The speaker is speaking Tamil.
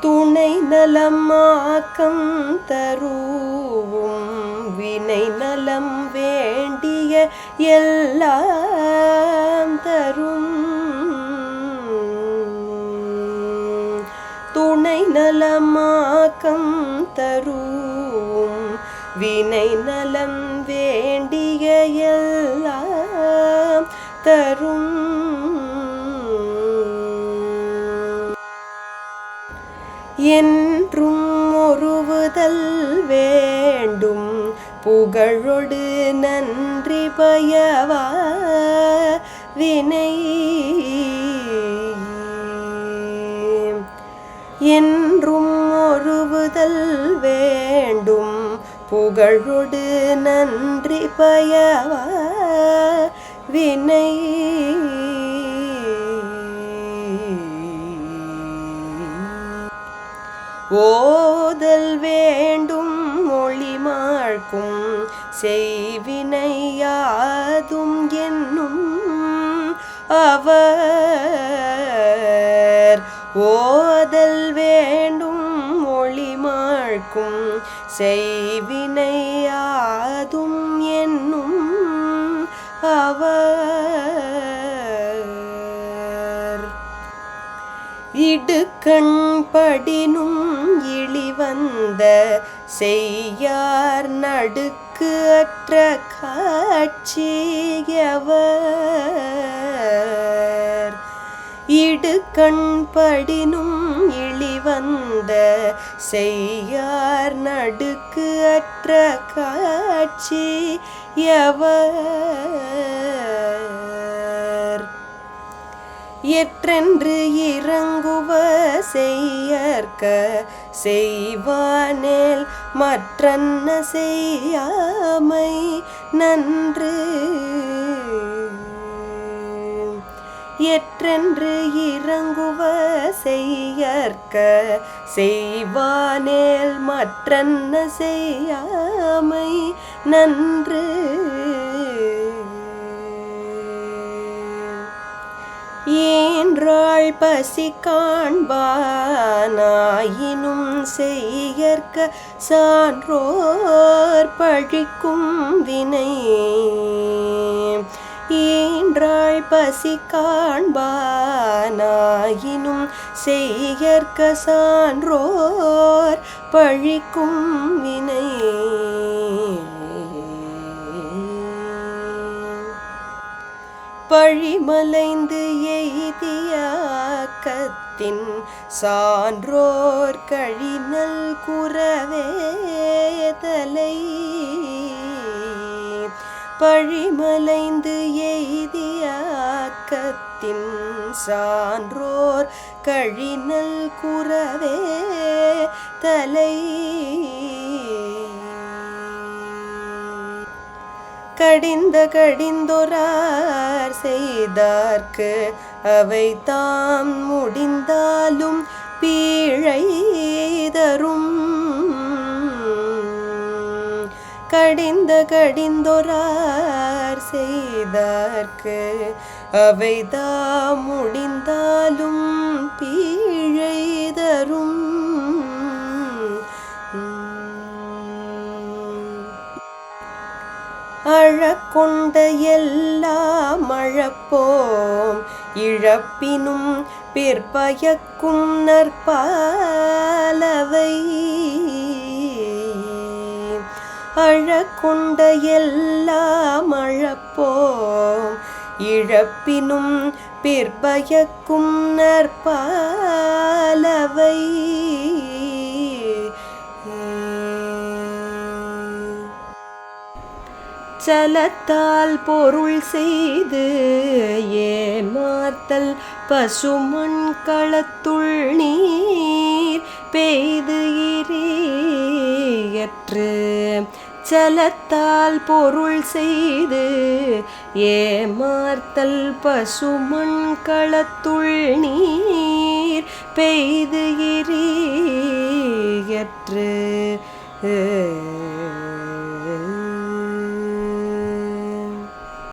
துணை நலமாக்கம் தருவும் வினை நலம் வேண்டிய எல்லாம் தரும். துணை நலமாக்கம் தரும் வினை நலம் வேண்டிய எல்லாம் என்றும் ஒருவுதல் வேண்டும். புகழொடு நன்றி பயவா வினை என்றும் ஒருவுதல் வேண்டும். புகழொடு நன்றி பயவா வினை ஓதல் வேண்டும் மொழி மாழ்க்கும் செய்வினையாதும் என்னும் அவர். ஓதல் வேண்டும் மொழி மாழ்க்கும் செய்வினையாதும் என்னும் அவர். இடுக்கண் படினும் வந்த செய்யார் நடுக்கு அற்ற காட்சியவர். இடுக்கண் படினும் இழிவந்த செய்யார் நடுக்கு அற்ற காட்சியவர். எற்றென்று இறங்கும் செய்யற்க செய்வானேல் மற்றன்ன செய்யாமை நன்று. எற்றென்று இறங்குவ செய்யற்க செய்வானேல் மற்றன்ன செய்யாமை நன்று. ஏ ஈன்றாள் பசி காண்பானாயினும் செய்யற்க சான்றோர் பழிக்கும் வினை. ஈன்றாள் பசி காண்பானாயினும் செய்யற்க சான்றோர் பழிக்கும் வினை. பழிமலைந்து எய்தியாக்கத்தின் சான்றோர் கழினல் குறவேதலை. பழிமலைந்து எய்தியாக்கத்தின் சான்றோர் கழினல் குறவே தலை கடிந்த கடிந்தொரார் செய்தார்க்கு அவை தாம் முடிந்தாலும் பீழைதரும் கடிந்த கடிந்தொரார் செய்தார்க்கு அவை தாம் முடிந்தாலும் பீ அழக்கொண்ட எல்லாம் அழப்போம். இழப்பினும் பிற்பயக்கும் நற்பாலவை. அழக்கொண்ட எல்லாம் அழப்போம். இழப்பினும் பிற்பயக்கும் நற்பாலவை. அச்சலத்தால் பொருள் செய்து ஏமாத்தல் பசுமண் களத்துள் நீர் பெய்து இரியற்று சலத்தால் பொருள் செய்து ஏமாத்தல் பசுமண் களத்துள் நீர் பெய்து இரியற்று